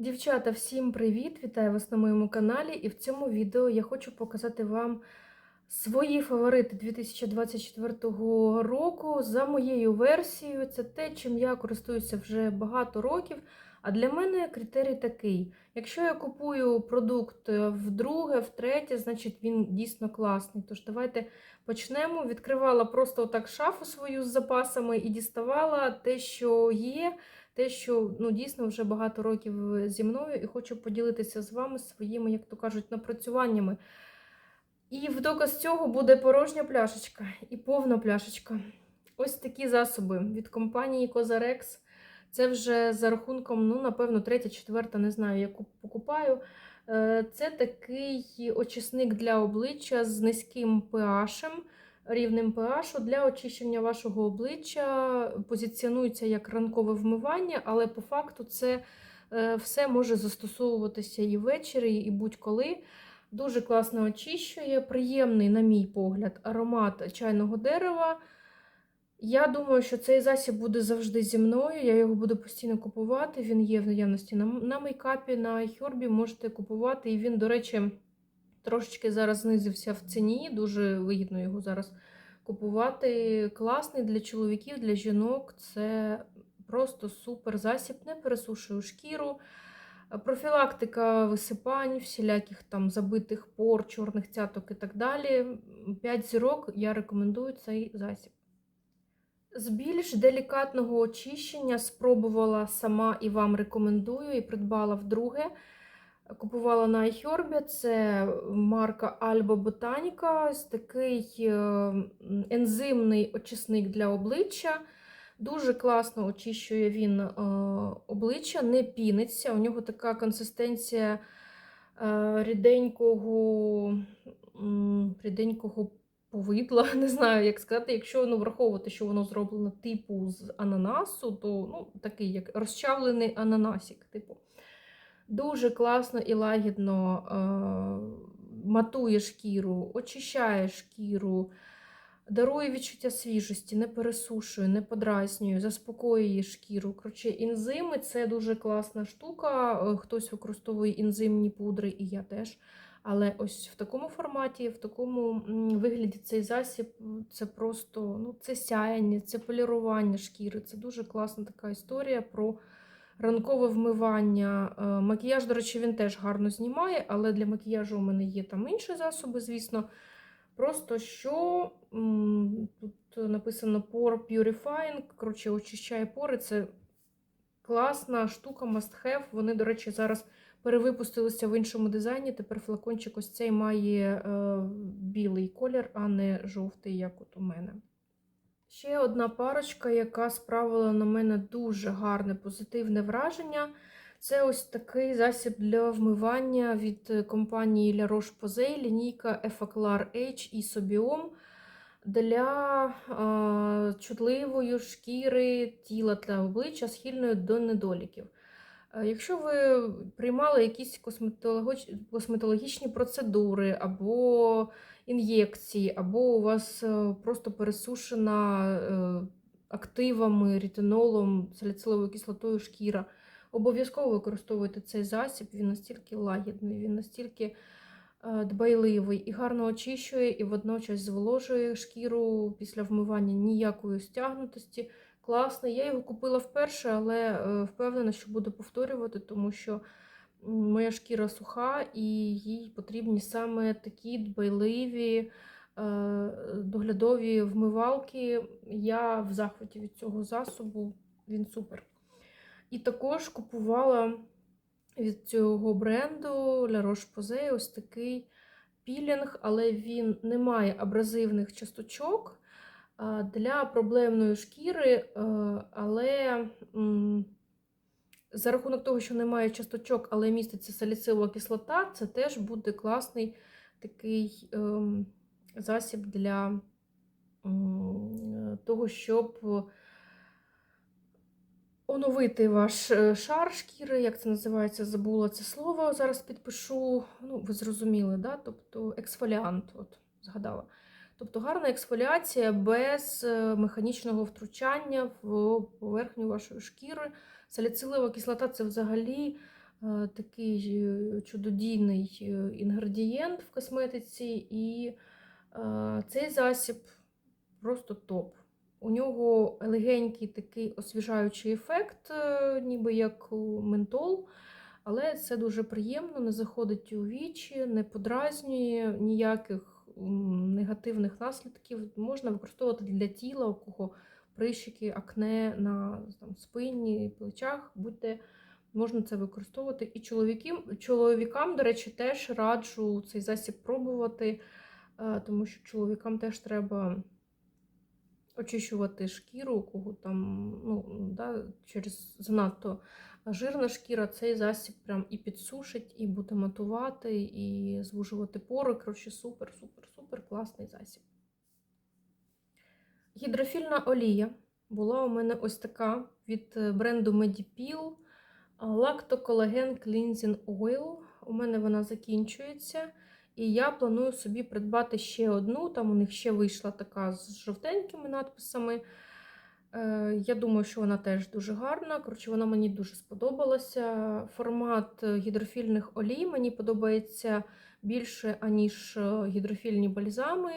Дівчата, всім привіт! Вітаю вас на моєму каналі. І в цьому відео я хочу показати вам свої фаворити 2024 року. За моєю версією, це те, чим я користуюся вже багато років. А для мене критерій такий: якщо я купую продукт вдруге, втретє, значить він дійсно класний. Тож давайте почнемо. Відкривала просто отак шафу свою з запасами і діставала те, що є те, що ну, дійсно вже багато років зі мною, і хочу поділитися з вами своїми, як то кажуть, напрацюваннями. І в доказ цього буде порожня пляшечка і повна пляшечка. Ось такі засоби від компанії Cozarex. Це вже за рахунком, ну, напевно, третя, четверта, не знаю, яку покупаю. Е, це такий очисник для обличчя з низьким pH рівнем pH для очищення вашого обличчя позиціонується як ранкове вмивання, але по факту це е, все може застосовуватися і ввечері, і будь-коли. Дуже класно очищує, приємний, на мій погляд, аромат чайного дерева. Я думаю, що цей засіб буде завжди зі мною. Я його буду постійно купувати. Він є в наявності на, мейкапі, на Хьорбі можете купувати. І він, до речі, Трошечки зараз знизився в ціні, дуже вигідно його зараз купувати. Класний для чоловіків, для жінок. Це просто супер засіб, не пересушує шкіру. Профілактика висипань, всіляких там забитих пор, чорних цяток і так далі. 5 зірок я рекомендую цей засіб. З більш делікатного очищення спробувала сама і вам рекомендую, і придбала вдруге. Купувала на iHerb, це марка Alba Botanica, такий е, ензимний очисник для обличчя. Дуже класно очищує він е, обличчя, не піниться. У нього така консистенція е, ріденького ріденького повидла, не знаю, як сказати. Якщо ну, враховувати, що воно зроблено типу з ананасу, то ну, такий як розчавлений ананасик. типу. Дуже класно і лагідно е, матує шкіру, очищає шкіру, дарує відчуття свіжості, не пересушує, не подразнює, заспокоює шкіру. Коротше, інзими це дуже класна штука. Е, хтось використовує інзимні пудри, і я теж. Але ось в такому форматі, в такому вигляді цей засіб це просто ну, це сяяння, це полірування шкіри. Це дуже класна така історія про ранкове вмивання. Е, макіяж, до речі, він теж гарно знімає, але для макіяжу у мене є там інші засоби, звісно. Просто що тут написано Pore Purifying, коротше, очищає пори. Це класна штука, must have. Вони, до речі, зараз перевипустилися в іншому дизайні. Тепер флакончик ось цей має е, білий колір, а не жовтий, як от у мене. Ще одна парочка, яка справила на мене дуже гарне позитивне враження. Це ось такий засіб для вмивання від компанії La Roche-Posay, лінійка Effaclar H і Sobiom для а, чутливої шкіри тіла та обличчя, схильної до недоліків. Якщо ви приймали якісь косметологічні процедури або ін'єкції, або у вас е, просто пересушена е, активами, рітинолом, саліциловою кислотою шкіра. Обов'язково використовуйте цей засіб, він настільки лагідний, він настільки е, дбайливий і гарно очищує, і водночас зволожує шкіру після вмивання ніякої стягнутості. Класний. Я його купила вперше, але впевнена, що буду повторювати, тому що моя шкіра суха, і їй потрібні саме такі дбайливі, е, доглядові вмивалки. Я в захваті від цього засобу, він супер. І також купувала від цього бренду La Roche-Posay ось такий пілінг, але він не має абразивних часточок для проблемної шкіри, е, але за рахунок того, що немає часточок, але міститься саліцилова кислота, це теж буде класний такий ем, засіб для ем, того, щоб оновити ваш е, шар шкіри, як це називається, забула це слово. Зараз підпишу, ну, ви зрозуміли, да? тобто ексфоліант, от, згадала. Тобто гарна ексфоліація без е, механічного втручання в поверхню вашої шкіри. Саліцилова кислота це взагалі е, такий е, чудодійний е, інгредієнт в косметиці, і цей засіб просто топ. У нього легенький такий освіжаючий ефект, ніби як ментол, але це дуже приємно, не заходить у вічі, не подразнює ніяких негативних наслідків. Можна використовувати для тіла, у кого прищики, акне на там, спині, плечах. Будьте, можна це використовувати. І чоловікам, чоловікам, до речі, теж раджу цей засіб пробувати, е, тому що чоловікам теж треба очищувати шкіру, кого там ну, да, через занадто жирна шкіра, цей засіб прям і підсушить, і буде матувати, і звужувати пори. Коротше, супер, супер, супер класний засіб. Гідрофільна олія була у мене ось така від е, бренду Medipil Lacto-Collagen Cleansing Oil. У мене вона закінчується. І я планую собі придбати ще одну. Там у них ще вийшла така з жовтенькими надписами. Е, Я думаю, що вона теж дуже гарна. Коротше, вона мені дуже сподобалася. Формат е, гідрофільних олій мені подобається більше, аніж гідрофільні бальзами.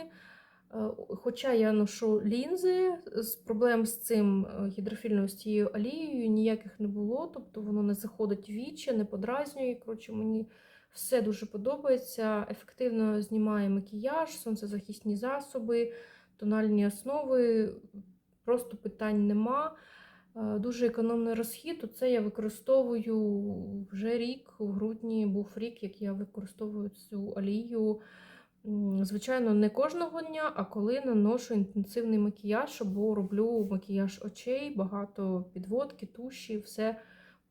Е, Хоча я ношу лінзи, з проблем з цим е, гідрофільною з цією олією ніяких не було, тобто воно не заходить в вічі, не подразнює. Коротше, мені все дуже подобається. Ефективно знімає макіяж, сонцезахисні засоби, тональні основи. Просто питань нема. Е, Дуже економний розхід. Оце я використовую вже рік, у грудні був рік, як я використовую цю олію. Звичайно, не кожного дня, а коли наношу інтенсивний макіяж або роблю макіяж очей, багато підводки, туші, все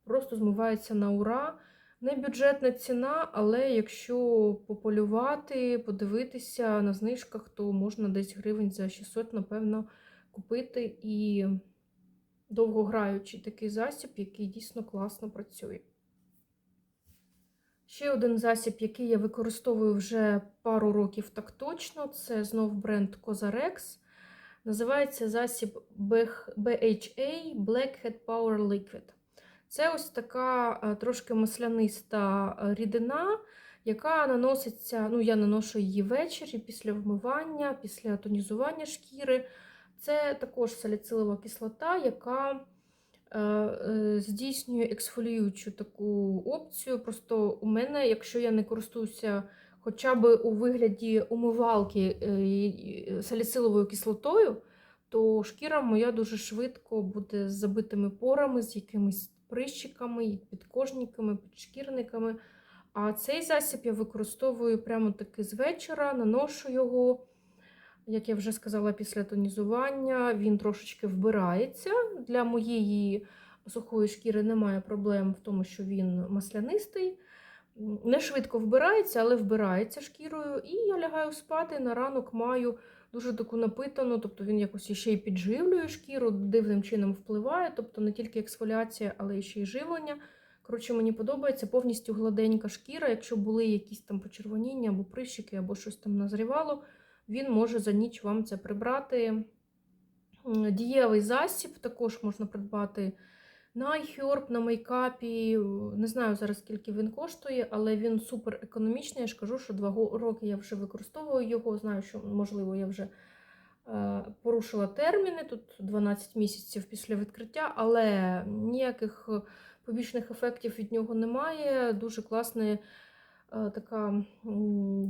просто змивається на ура. Не бюджетна ціна, але якщо пополювати, подивитися на знижках, то можна десь гривень за 600, напевно, купити і довгограючий такий засіб, який дійсно класно працює. Ще один засіб, який я використовую вже пару років так точно, це знов бренд Cozarex. Називається засіб BHA Blackhead Power Liquid. Це ось така е, трошки масляниста е, рідина, яка наноситься, ну я наношу її ввечері після вмивання, після тонізування шкіри. Це також саліцилова кислота, яка е, е, здійснює ексфоліюючу таку опцію. Просто у мене, якщо я не користуюся хоча б у вигляді умивалки е, саліциловою кислотою, то шкіра моя дуже швидко буде з забитими порами, з якимись прищиками, підкожниками, підшкірниками. А цей засіб я використовую прямо таки з вечора, наношу його. Як я вже сказала, після тонізування він трошечки вбирається. Для моєї сухої шкіри немає проблем в тому, що він маслянистий. Не швидко вбирається, але вбирається шкірою. І я лягаю спати. На ранок маю дуже таку напитану, тобто він якось ще й підживлює шкіру, дивним чином впливає, тобто не тільки ексфоліація, але ще й живлення. Коротше, мені подобається повністю гладенька шкіра. Якщо були якісь там почервоніння або прищики, або щось там назрівало, він може за ніч вам це прибрати. Дієвий засіб також можна придбати на iHerb, на мейкапі. Не знаю зараз, скільки він коштує, але він супер економічний. Я ж кажу, що два роки я вже використовую його. Знаю, що, можливо, я вже е, порушила терміни, тут 12 місяців після відкриття, але ніяких е, побічних ефектів від нього немає. Дуже класна е, така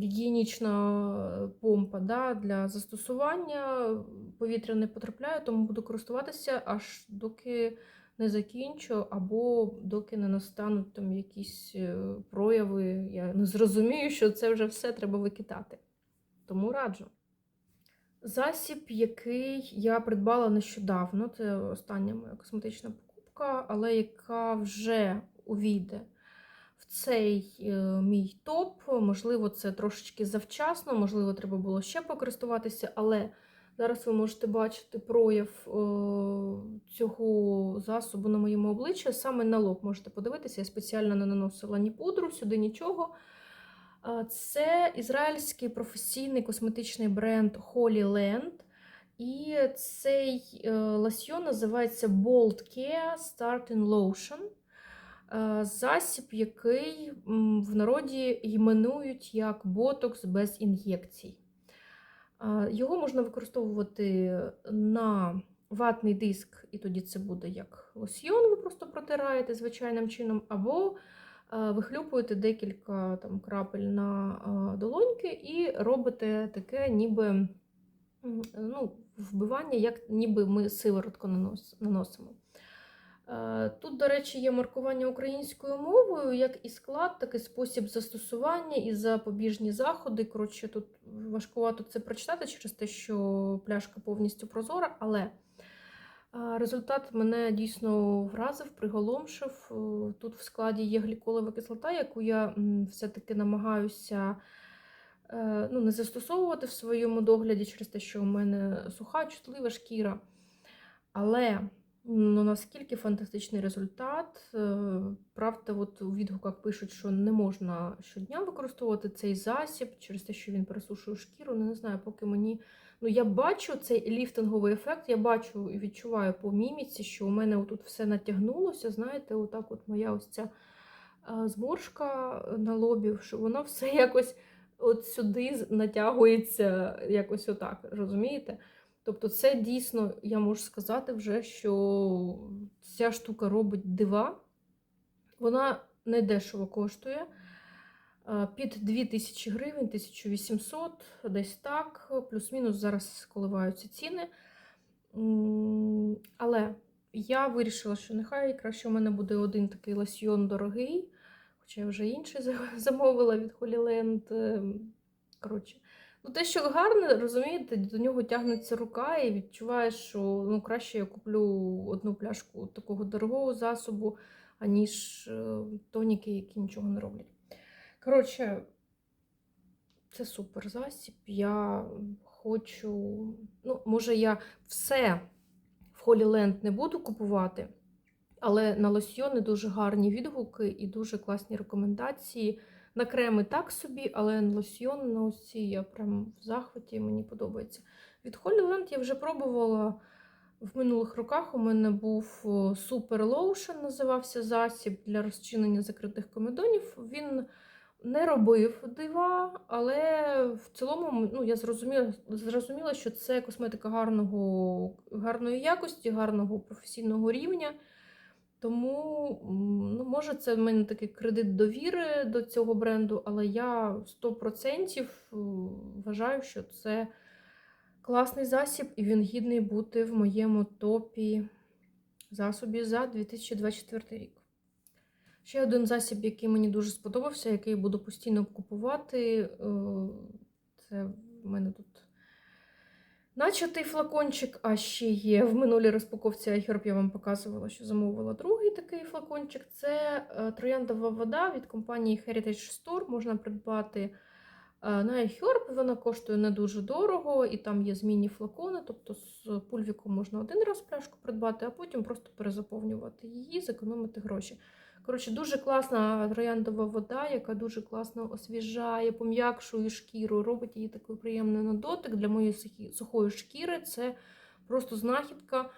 гігієнічна помпа да, для застосування. Повітря не потрапляє, тому буду користуватися аж доки не закінчу, або доки не настануть там якісь е, прояви. Я не зрозумію, що це вже все треба викидати. Тому раджу. Засіб, який я придбала нещодавно, це остання моя косметична покупка, але яка вже увійде цей е, мій топ. Можливо, це трошечки завчасно, можливо, треба було ще покористуватися, але зараз ви можете бачити прояв е, цього засобу на моєму обличчі. Саме на лоб можете подивитися. Я спеціально не наносила ні пудру, сюди нічого. Це ізраїльський професійний косметичний бренд Holy Land. І цей е, лосьйон називається Bold Care Starting Lotion. Е, Засіб, який в народі іменують як ботокс без ін'єкцій. Е, Його можна використовувати на ватний диск, і тоді це буде як лосьйон, ви просто протираєте звичайним чином, або е, вихлюпуєте декілька там, крапель на долоньки і робите таке, ніби ну, вбивання, як ніби ми сиворотку наносимо. Е, Тут, до речі, є маркування українською мовою, як і склад, так і спосіб застосування, і запобіжні заходи. Коротше, тут важкувато це прочитати через те, що пляшка повністю прозора, але е, результат мене дійсно вразив, приголомшив. Е, Тут в складі є гліколова кислота, яку я все-таки намагаюся ну, не застосовувати в своєму догляді через те, що у мене суха, чутлива шкіра. Але ну, наскільки фантастичний результат. Е, Правда, от у відгуках пишуть, що не можна щодня використовувати цей засіб через те, що він пересушує шкіру. Ну, не знаю, поки мені. Ну, я бачу цей ліфтинговий ефект, я бачу і відчуваю по міміці, що у мене тут все натягнулося. Знаєте, отак от моя ось ця е, зморшка на лобі, що воно все якось от сюди натягується, якось отак, розумієте? Тобто, це дійсно, я можу сказати вже, що ця штука робить дива. Вона не дешево коштує. Е, Під 2000 гривень, 1800, десь так, плюс-мінус зараз коливаються ціни. Але я вирішила, що нехай краще у мене буде один такий лосьйон дорогий, хоча я вже інший замовила від Holy Land. Ем, Коротше, ну те, що гарне, розумієте, до нього тягнеться рука і відчуваєш, що ну, краще я куплю одну пляшку такого дорогого засобу, аніж е, тоніки, які нічого не роблять. Коротше, це супер засіб. Я хочу. Ну, може, я все в Land не буду купувати, але на лосьйони дуже гарні відгуки і дуже класні рекомендації. На креми так собі, але лосьйон на ці я прям в захваті, мені подобається. Від Holy Land я вже пробувала в минулих роках. У мене був Super Lotion, називався засіб для розчинення закритих комедонів. Він не робив дива, але в цілому ну, я зрозуміла, зрозуміла, що це косметика гарного, гарної якості, гарного професійного рівня. Тому, ну, може, це в мене такий кредит довіри до цього бренду, але я 100% вважаю, що це класний засіб, і він гідний бути в моєму топі засобів за 2024 рік. Ще один засіб, який мені дуже сподобався, який буду постійно купувати. е, Це в мене тут начатий флакончик, а ще є в минулій розпаковці iHerb я вам показувала, що замовила другий такий флакончик. Це е, трояндова вода від компанії Heritage Store. Можна придбати е, на iHerb. Вона коштує не дуже дорого, і там є змінні флакони. Тобто з пульвіком можна один раз пляшку придбати, а потім просто перезаповнювати її, зекономити гроші. Коротше, дуже класна трояндова вода, яка дуже класно освіжає, пом'якшує шкіру, робить її такою приємною на дотик. Для моєї сухої шкіри це просто знахідка.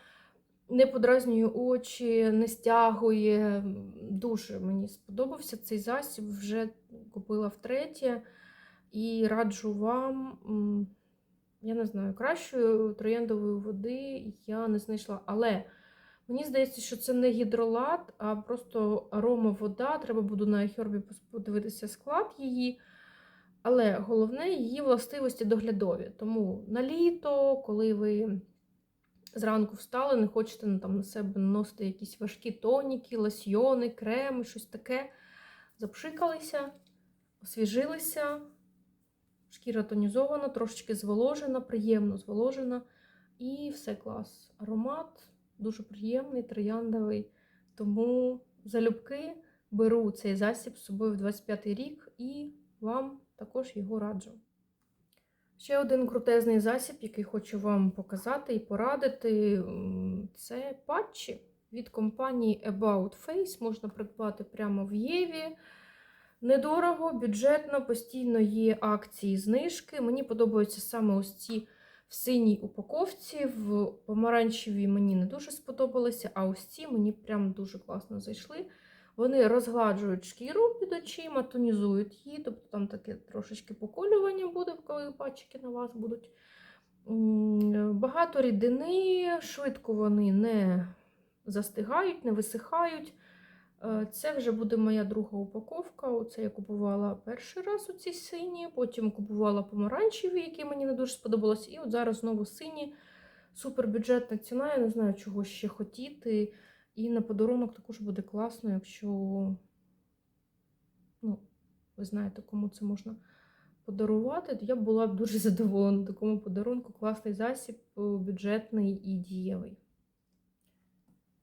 Не подразнює очі, не стягує. Дуже мені сподобався цей засіб. Вже купила втретє. І раджу вам, я не знаю, кращої трояндової води я не знайшла. Але Мені здається, що це не гідролат, а просто арома вода. Треба буде на iHerb подивитися склад її. Але головне її властивості доглядові. Тому на літо, коли ви зранку встали, не хочете ну, там, на себе наносити якісь важкі тоніки, лосьйони, креми, щось таке. Запшикалися, освіжилися, шкіра тонізована, трошечки зволожена, приємно зволожена. І все клас. Аромат дуже приємний, трояндовий. Тому залюбки беру цей засіб з собою в 25-й рік і вам також його раджу. Ще один крутезний засіб, який хочу вам показати і порадити, це патчі від компанії About Face. Можна придбати прямо в Єві. Недорого, бюджетно, постійно є акції, знижки. Мені подобаються саме ось ці в синій упаковці, в помаранчевій мені не дуже сподобалися, а ось ці мені прям дуже класно зайшли. Вони розгладжують шкіру під очима, тонізують її, тобто там таке трошечки поколювання буде, коли пальчики на вас будуть. Багато рідини, швидко вони не застигають, не висихають. Е, Це вже буде моя друга упаковка. Оце я купувала перший раз у ці сині, потім купувала помаранчеві, які мені не дуже сподобалось. І от зараз знову сині. Супербюджетна ціна, я не знаю, чого ще хотіти. І на подарунок також буде класно, якщо ну, ви знаєте, кому це можна подарувати, то я була б дуже задоволена такому подарунку. Класний засіб, е, бюджетний і дієвий.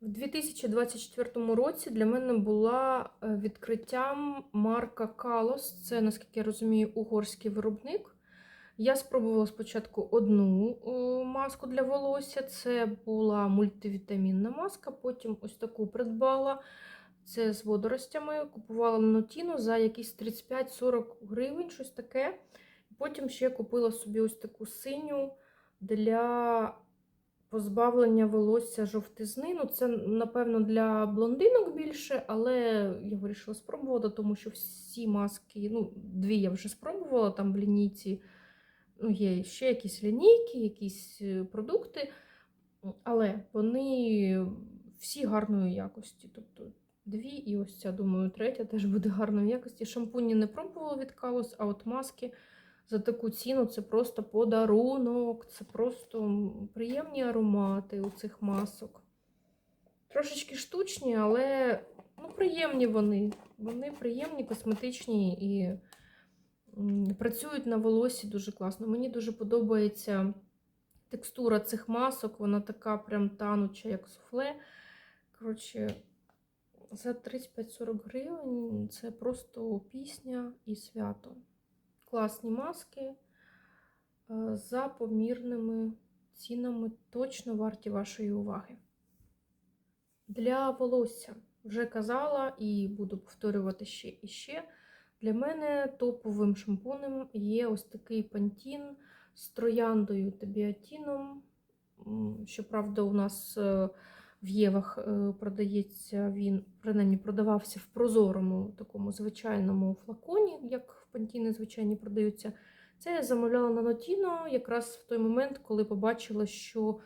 В 2024 році для мене була е, відкриттям марка Калос. Це, наскільки я розумію, угорський виробник. Я спробувала спочатку одну маску для волосся. Це була мультивітамінна маска, потім ось таку придбала. Це з водоростями. Купувала Нотіну за якісь 35-40 гривень, щось таке. Потім ще купила собі ось таку синю для позбавлення волосся жовтизни. Ну, це, напевно, для блондинок більше, але я вирішила спробувати, тому що всі маски, ну, дві я вже спробувала там в лінійці. Ну, є ще якісь лінійки, якісь е, продукти, але вони всі гарної якості. Тобто дві, і ось ця, думаю, третя теж буде гарної якості. Шампуні не пробувала від Калос, а от маски за таку ціну це просто подарунок, це просто приємні аромати у цих масок. Трошечки штучні, але ну, приємні вони. Вони приємні, косметичні і працюють на волосі дуже класно. Мені дуже подобається текстура цих масок, вона така прям тануча, як суфле. Коротше, за 35-40 гривень це просто пісня і свято. Класні маски е, за помірними цінами точно варті вашої уваги. Для волосся вже казала і буду повторювати ще і ще. Для мене топовим шампунем є ось такий пантін з трояндою та біотіном. Щоправда, у нас е, в Євах е, продається він, принаймні продавався в прозорому такому звичайному флаконі, як в пантіни звичайні продаються. Це я замовляла на Нотіно якраз в той момент, коли побачила, що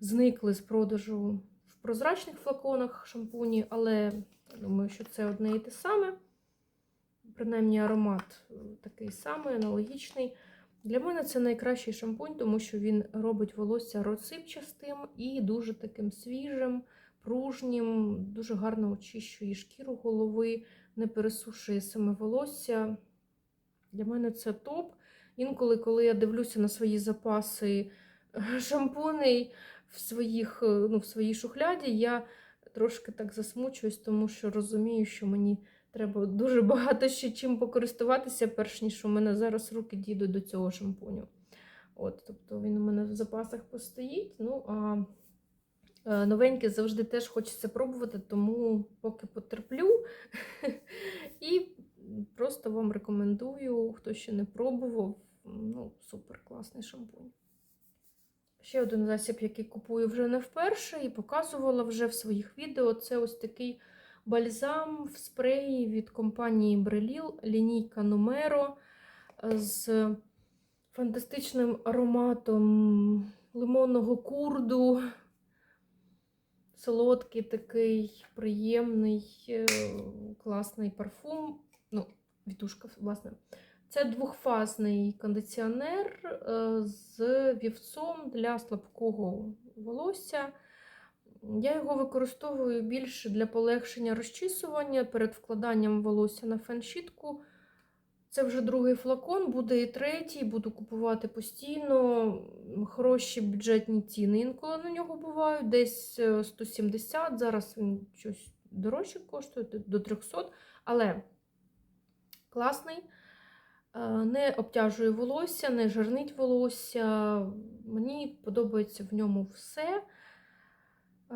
зникли з продажу в прозрачних флаконах шампуні, але думаю, що це одне і те саме. Принаймні аромат е, такий самий, аналогічний. Для мене це найкращий шампунь, тому що він робить волосся розсипчастим і дуже таким свіжим, пружнім, дуже гарно очищує шкіру голови, не пересушує саме волосся. Для мене це топ. Інколи, коли я дивлюся на свої запаси е, шампуней в, своїх, е, ну, в своїй шухляді, я трошки так засмучуюсь, тому що розумію, що мені треба дуже багато ще чим покористуватися, перш ніж у мене зараз руки дійдуть до цього шампуню. От, тобто він у мене в запасах постоїть. Ну, а е, новеньке завжди теж хочеться пробувати, тому поки потерплю. І просто вам рекомендую, хто ще не пробував, ну, супер класний шампунь. Ще один засіб, який купую вже не вперше і показувала вже в своїх відео. Це ось такий бальзам в спреї від компанії Бреліл, лінійка Numero з фантастичним ароматом лимонного курду. Солодкий такий приємний, е, класний парфум. Ну, вітушка, власне. Це двохфазний кондиціонер е, з вівцом для слабкого волосся. Я його використовую більше для полегшення розчісування перед вкладанням волосся на фен-щітку. Це вже другий флакон, буде і третій, буду купувати постійно. Хороші бюджетні ціни. Інколи на нього бувають десь е, 170. Зараз він щось дорожче коштує, до 300. Але класний, е, не обтяжує волосся, не жирнить волосся. Мені подобається в ньому все. Е,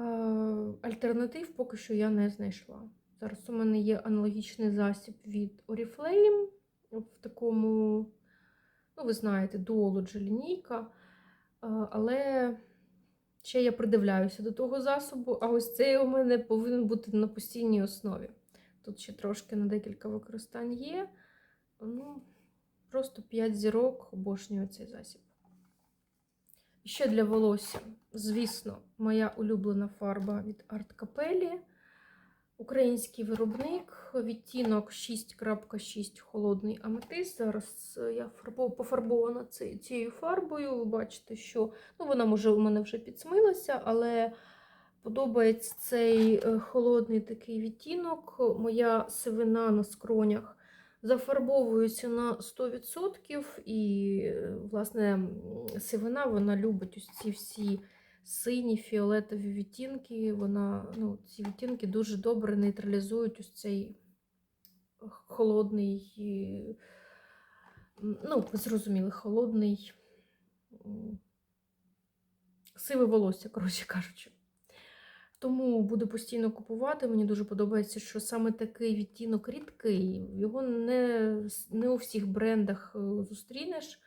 Альтернатив поки що я не знайшла. Зараз у мене є аналогічний засіб від Oriflame в такому, ну, ви знаєте, Duology лінійка. Е, Але ще я придивляюся до того засобу, а ось цей у мене повинен бути на постійній основі. Тут ще трошки на декілька використань є. Ну, просто 5 зірок обожнюю цей засіб. І Ще для волосся, звісно, моя улюблена фарба від Art Capelli. Український виробник, відтінок 6.6 холодний аметист. Зараз я пофарбована цією фарбою. Ви бачите, що ну, вона може у мене вже підсмилася, але подобається цей е, холодний такий відтінок. Моя сивина на скронях зафарбовується на 100%, і, власне, сивина вона любить ось ці всі сині фіолетові відтінки. Вона, ну, ці відтінки дуже добре нейтралізують ось цей холодний, ну, ви зрозуміли, холодний сиве волосся, коротше кажучи. Тому буду постійно купувати. Мені дуже подобається, що саме такий відтінок рідкий. Його не, не у всіх брендах е, зустрінеш,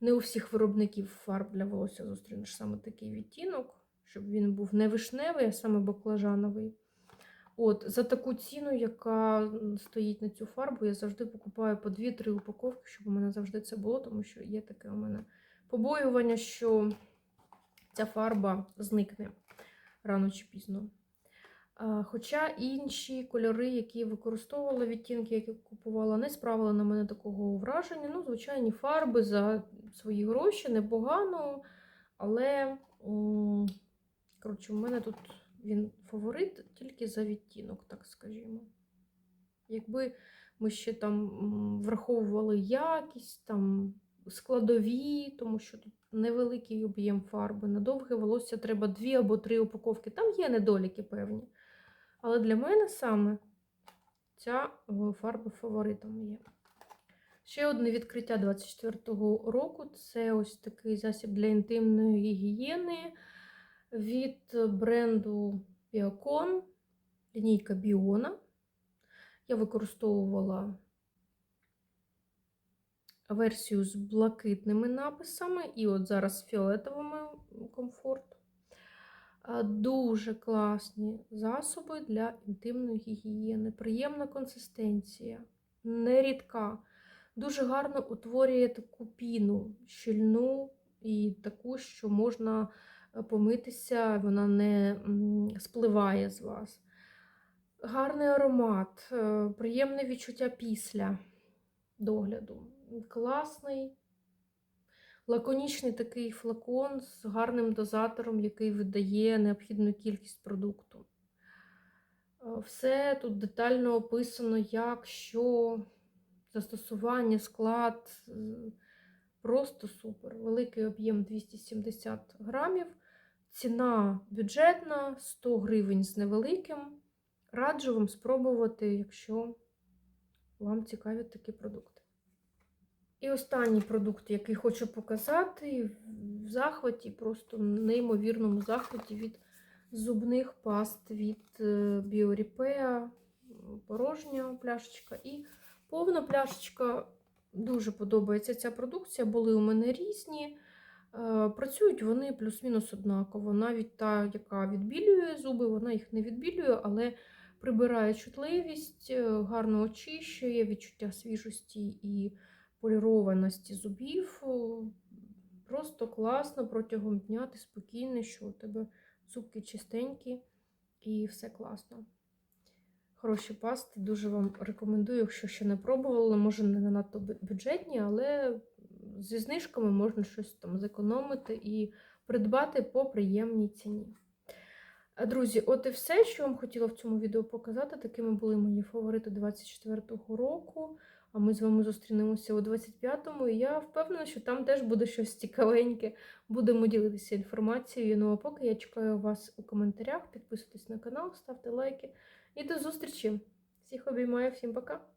не у всіх виробників фарб для волосся зустрінеш саме такий відтінок, щоб він був не вишневий, а саме баклажановий. От, За таку ціну, яка стоїть на цю фарбу, я завжди покупаю по 2-3 упаковки, щоб у мене завжди це було, тому що є таке у мене побоювання, що ця фарба зникне рано чи пізно. Хоча інші кольори, які використовувала, відтінки, які купувала, не справили на мене такого враження. Ну, звичайні фарби за свої гроші, непогано. Але, коротше, у мене тут він фаворит тільки за відтінок, так скажімо. Якби ми ще там враховували якість, там складові, тому що тут невеликий об'єм фарби. На довге волосся треба дві або три упаковки. Там є недоліки певні. Але для мене саме ця е, фарба фаворитом є. Ще одне відкриття 24-го року це ось такий засіб для інтимної гігієни від бренду Biocon, лінійка Біона. Я використовувала версію з блакитними написами, і от зараз з фіолетовими комфорт. Дуже класні засоби для інтимної гігієни. Приємна консистенція, нерідка. Дуже гарно утворює таку піну, щільну і таку, що можна е, помитися, вона не спливає з вас. Гарний аромат, е, приємне відчуття після догляду. Класний, лаконічний такий флакон з гарним дозатором, який видає необхідну кількість продукту. Е, Все тут детально описано, як, що, застосування, склад. Просто супер. Великий об'єм 270 грамів. Ціна бюджетна, 100 гривень з невеликим. Раджу вам спробувати, якщо вам цікаві такі продукти. І останній продукт, який хочу показати, в захваті, просто в неймовірному захваті від зубних паст від Біоріпеа, порожня пляшечка і повна пляшечка. Дуже подобається ця продукція. Були у мене різні. Е, Працюють вони плюс-мінус однаково. Навіть та, яка відбілює зуби, вона їх не відбілює, але прибирає чутливість, е, гарно очищує відчуття свіжості і полірованості зубів. Просто класно протягом дня ти спокійний, що у тебе зубки чистенькі і все класно. Хороші пасти, дуже вам рекомендую, якщо ще не пробували, може не надто бюджетні, але зі знижками можна щось там зекономити і придбати по приємній ціні. Друзі, от і все, що вам хотіла в цьому відео показати. Такими були мої фаворити 24-го року. А ми з вами зустрінемося у 25-му, і я впевнена, що там теж буде щось цікавеньке. Будемо ділитися інформацією. Ну а поки я чекаю вас у коментарях. Підписуйтесь на канал, ставте лайки. І до зустрічі! Всіх обіймаю, всім пока!